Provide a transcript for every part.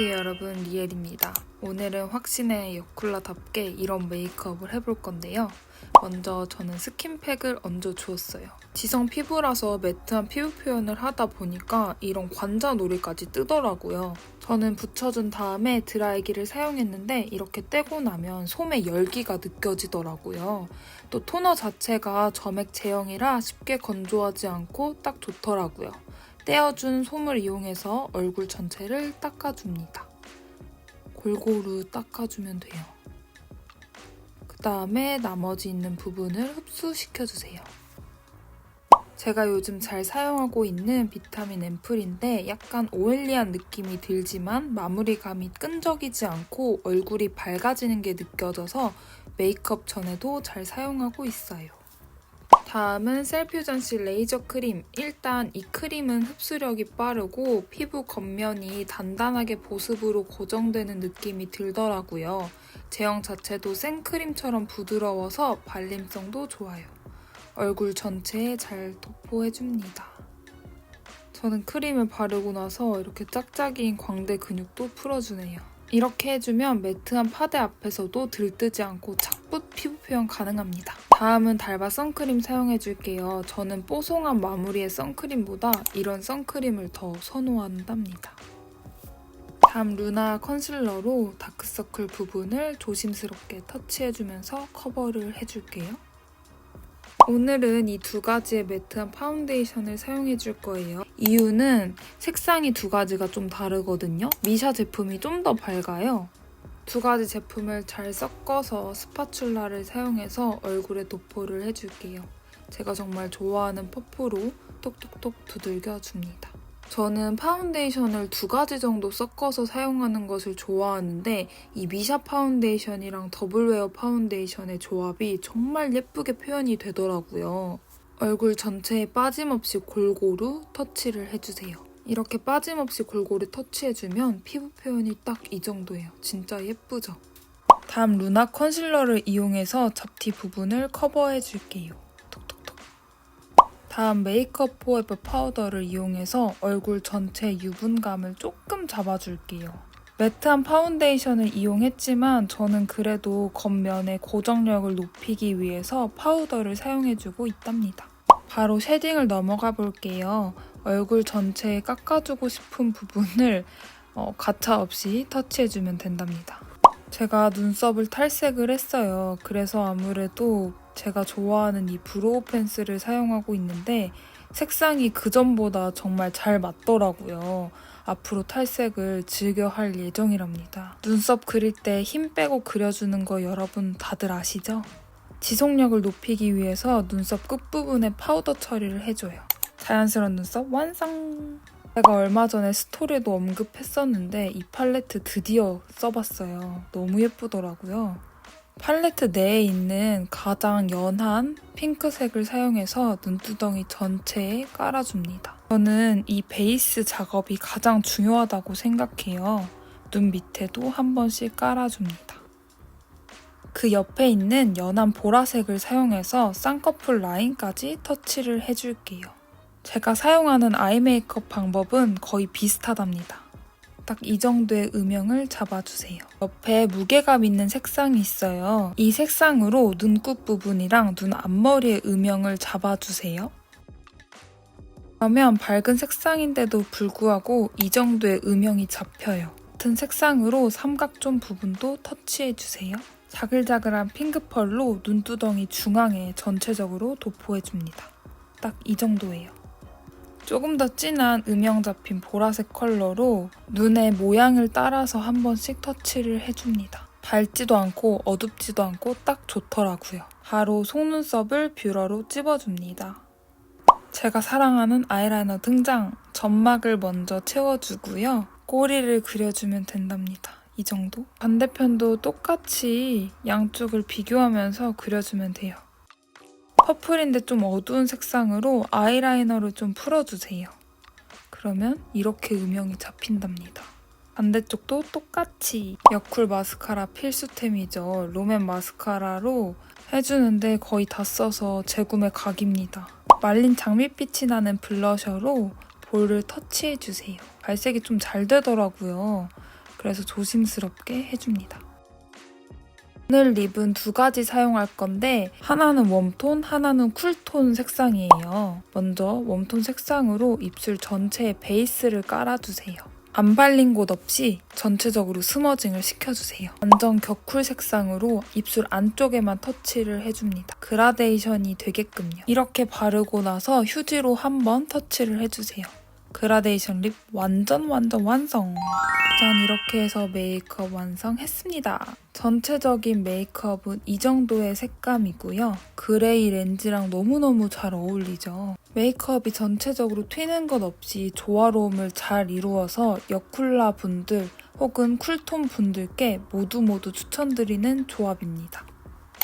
안녕하세요 여러분 리엘입니다. 오늘은 확신의 여쿨라답게 이런 메이크업을 해볼 건데요. 먼저 저는 스킨팩을 얹어 주었어요. 지성 피부라서 매트한 피부 표현을 하다 보니까 이런 관자놀이까지 뜨더라고요. 저는 붙여준 다음에 드라이기를 사용했는데 이렇게 떼고 나면 솜의 열기가 느껴지더라고요. 또 토너 자체가 점액 제형이라 쉽게 건조하지 않고 딱 좋더라고요. 떼어준 솜을 이용해서 얼굴 전체를 닦아줍니다. 골고루 닦아주면 돼요. 그 다음에 나머지 있는 부분을 흡수시켜주세요. 제가 요즘 잘 사용하고 있는 비타민 앰플인데 약간 오일리한 느낌이 들지만 마무리감이 끈적이지 않고 얼굴이 밝아지는 게 느껴져서 메이크업 전에도 잘 사용하고 있어요. 다음은 셀퓨전시 레이저 크림. 일단 이 크림은 흡수력이 빠르고 피부 겉면이 단단하게 보습으로 고정되는 느낌이 들더라고요. 제형 자체도 생크림처럼 부드러워서 발림성도 좋아요. 얼굴 전체에 잘 도포해줍니다. 저는 크림을 바르고 나서 이렇게 짝짝이인 광대 근육도 풀어주네요. 이렇게 해주면 매트한 파데 앞에서도 들뜨지 않고 착 붙 피부 표현 가능합니다. 다음은 달바 선크림 사용해줄게요. 저는 뽀송한 마무리의 선크림보다 이런 선크림을 더 선호한답니다. 다음 루나 컨실러로 다크서클 부분을 조심스럽게 터치해주면서 커버를 해줄게요. 오늘은 이 두 가지의 매트한 파운데이션을 사용해 줄 거예요. 이유는 색상이 두 가지가 좀 다르거든요. 미샤 제품이 좀 더 밝아요. 두 가지 제품을 잘 섞어서 스파츌라를 사용해서 얼굴에 도포를 해줄게요. 제가 정말 좋아하는 퍼프로 톡톡톡 두들겨 줍니다. 저는 파운데이션을 두 가지 정도 섞어서 사용하는 것을 좋아하는데 이 미샤 파운데이션이랑 더블웨어 파운데이션의 조합이 정말 예쁘게 표현이 되더라고요. 얼굴 전체에 빠짐없이 골고루 터치를 해주세요. 이렇게 빠짐없이 골고루 터치해주면 피부 표현이 딱 이 정도예요. 진짜 예쁘죠? 다음 루나 컨실러를 이용해서 잡티 부분을 커버해줄게요. 다음 메이크업 포에버 파우더를 이용해서 얼굴 전체 유분감을 조금 잡아줄게요. 매트한 파운데이션을 이용했지만 저는 그래도 겉면의 고정력을 높이기 위해서 파우더를 사용해주고 있답니다. 바로 쉐딩을 넘어가 볼게요. 얼굴 전체에 깎아주고 싶은 부분을 어, 가차 없이 터치해주면 된답니다. 제가 눈썹을 탈색을 했어요. 그래서 아무래도 제가 좋아하는 이 브로우 펜슬을 사용하고 있는데 색상이 그전보다 정말 잘 맞더라고요. 앞으로 탈색을 즐겨 할 예정이랍니다. 눈썹 그릴 때 힘 빼고 그려주는 거 여러분 다들 아시죠? 지속력을 높이기 위해서 눈썹 끝부분에 파우더 처리를 해줘요. 자연스러운 눈썹 완성! 제가 얼마 전에 스토리도 언급했었는데 이 팔레트 드디어 써봤어요. 너무 예쁘더라고요. 팔레트 내에 있는 가장 연한 핑크색을 사용해서 눈두덩이 전체에 깔아줍니다. 저는 이 베이스 작업이 가장 중요하다고 생각해요. 눈 밑에도 한 번씩 깔아줍니다. 그 옆에 있는 연한 보라색을 사용해서 쌍꺼풀 라인까지 터치를 해줄게요. 제가 사용하는 아이 메이크업 방법은 거의 비슷하답니다. 딱 이 정도의 음영을 잡아주세요. 옆에 무게감 있는 색상이 있어요. 이 색상으로 눈끝 부분이랑 눈 앞머리의 음영을 잡아주세요. 그러면 밝은 색상인데도 불구하고 이 정도의 음영이 잡혀요. 같은 색상으로 삼각존 부분도 터치해주세요. 자글자글한 핑크펄로 눈두덩이 중앙에 전체적으로 도포해줍니다. 딱 이 정도예요. 조금 더 진한 음영 잡힌 보라색 컬러로 눈의 모양을 따라서 한 번씩 터치를 해줍니다. 밝지도 않고 어둡지도 않고 딱 좋더라고요. 바로 속눈썹을 뷰러로 찝어줍니다. 제가 사랑하는 아이라이너 등장! 점막을 먼저 채워주고요. 꼬리를 그려주면 된답니다. 이 정도? 반대편도 똑같이 양쪽을 비교하면서 그려주면 돼요. 퍼플인데 좀 어두운 색상으로 아이라이너를 좀 풀어주세요. 그러면 이렇게 음영이 잡힌답니다. 반대쪽도 똑같이 여쿨 마스카라 필수템이죠. 롬앤 마스카라로 해주는데 거의 다 써서 재구매 각입니다. 말린 장밋빛이 나는 블러셔로 볼을 터치해주세요. 발색이 좀 잘 되더라고요. 그래서 조심스럽게 해줍니다. 오늘 립은 두 가지 사용할 건데 하나는 웜톤, 하나는 쿨톤 색상이에요. 먼저 웜톤 색상으로 입술 전체에 베이스를 깔아주세요. 안 발린 곳 없이 전체적으로 스머징을 시켜주세요. 완전 격쿨 색상으로 입술 안쪽에만 터치를 해줍니다. 그라데이션이 되게끔요. 이렇게 바르고 나서 휴지로 한번 터치를 해주세요. 그라데이션 립 완전 완전 완성! 짠 이렇게 해서 메이크업 완성했습니다. 전체적인 메이크업은 이 정도의 색감이고요. 그레이 렌즈랑 너무너무 잘 어울리죠. 메이크업이 전체적으로 튀는 것 없이 조화로움을 잘 이루어서 여쿨라 분들 혹은 쿨톤 분들께 모두 모두 추천드리는 조합입니다.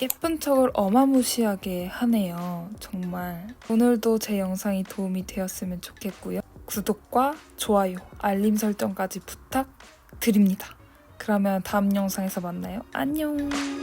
예쁜 척을 어마무시하게 하네요. 정말. 오늘도 제 영상이 도움이 되었으면 좋겠고요. 구독과 좋아요, 알림 설정까지 부탁드립니다. 그러면 다음 영상에서 만나요. 안녕!